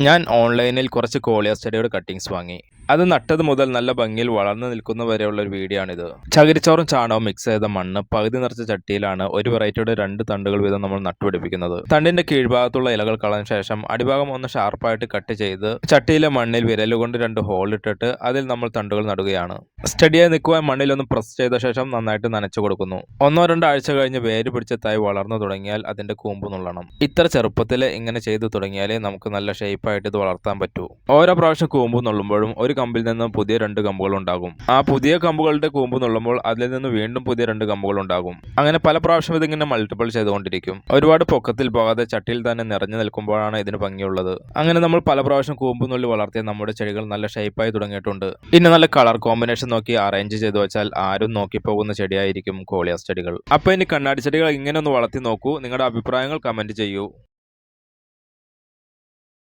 ഞാൻ ഓൺലൈനിൽ കുറച്ച് കോളിയർ കട്ടിങ്സ് വാങ്ങി. അത് നട്ടത് മുതൽ നല്ല ഭംഗിയിൽ വളർന്നു നിൽക്കുന്ന വരെയുള്ള ഒരു വീടിയാണിത് ചകിരിച്ചോറും ചാണകവും മിക്സ് ചെയ്ത മണ്ണ് പകുതി നിറച്ച ചട്ടിയിലാണ് ഒരു വെറൈറ്റിയുടെ രണ്ട് തണ്ടുകൾ വീതം നമ്മൾ നട്ടുപിടിപ്പിക്കുന്നത്. തണ്ടിന്റെ കീഴ്ഭാഗത്തുള്ള ഇലകൾ കളഞ്ഞ ശേഷം അടിഭാഗം ഒന്ന് ഷാർപ്പായിട്ട് കട്ട് ചെയ്ത് ചട്ടിയിലെ മണ്ണിൽ വിരലുകൊണ്ട് രണ്ട് ഹോൾ ഇട്ടിട്ട് അതിൽ നമ്മൾ തണ്ടുകൾ നടുകയാണ്. സ്റ്റഡിയായി നിൽക്കുവാൻ മണ്ണിൽ ഒന്ന് പ്രസ് ചെയ്ത ശേഷം നന്നായിട്ട് നനച്ചു കൊടുക്കുന്നു. ഒന്നോ രണ്ടോ ആഴ്ച കഴിഞ്ഞ് വേര് പിടിച്ച വളർന്നു തുടങ്ങിയാൽ അതിന്റെ കൂമ്പ് നുള്ളണം. ഇത്ര ചെറുപ്പത്തിൽ ഇങ്ങനെ ചെയ്തു തുടങ്ങിയാലേ നമുക്ക് നല്ല ഷേപ്പായിട്ട് ഇത് വളർത്താൻ പറ്റൂ. ഓരോ പ്രാവശ്യം കൂമ്പ് നുള്ളുമ്പോഴും ഒരു കമ്പിൽ നിന്ന് പുതിയ രണ്ട് കമ്പുകൾ ഉണ്ടാകും. ആ പുതിയ കമ്പുകളുടെ കൂമ്പ് നുള്ളുമ്പോൾ അതിൽ നിന്ന് വീണ്ടും പുതിയ രണ്ട് കമ്പുകൾ ഉണ്ടാകും. അങ്ങനെ പല പ്രാവശ്യം ഇതിങ്ങനെ മൾട്ടിപ്പിൾ ചെയ്തുകൊണ്ടിരിക്കും. ഒരുപാട് പൊക്കത്തിൽ പോകാതെ ചട്ടിയിൽ തന്നെ നിറഞ്ഞു നിൽക്കുമ്പോഴാണ് ഇതിന് ഭംഗിയുള്ളത്. അങ്ങനെ നമ്മൾ പല പ്രാവശ്യം കൂമ്പ് നുള്ളി വളർത്തിയ നമ്മുടെ ചെടികൾ നല്ല ഷേപ്പായി തുടങ്ങിയിട്ടുണ്ട്. ഇനി നല്ല കളർ കോമ്പിനേഷൻ നോക്കി അറേഞ്ച് ചെയ്തു വെച്ചാൽ ആരും നോക്കി പോകുന്ന ചെടിയായിരിക്കും കോളിയാസ് ചെടികൾ. അപ്പൊ ഇനി കണ്ണാടി ചെടികൾ ഇങ്ങനെ ഒന്ന് വളർത്തി നോക്കൂ. നിങ്ങളുടെ അഭിപ്രായങ്ങൾ കമന്റ് ചെയ്യൂ.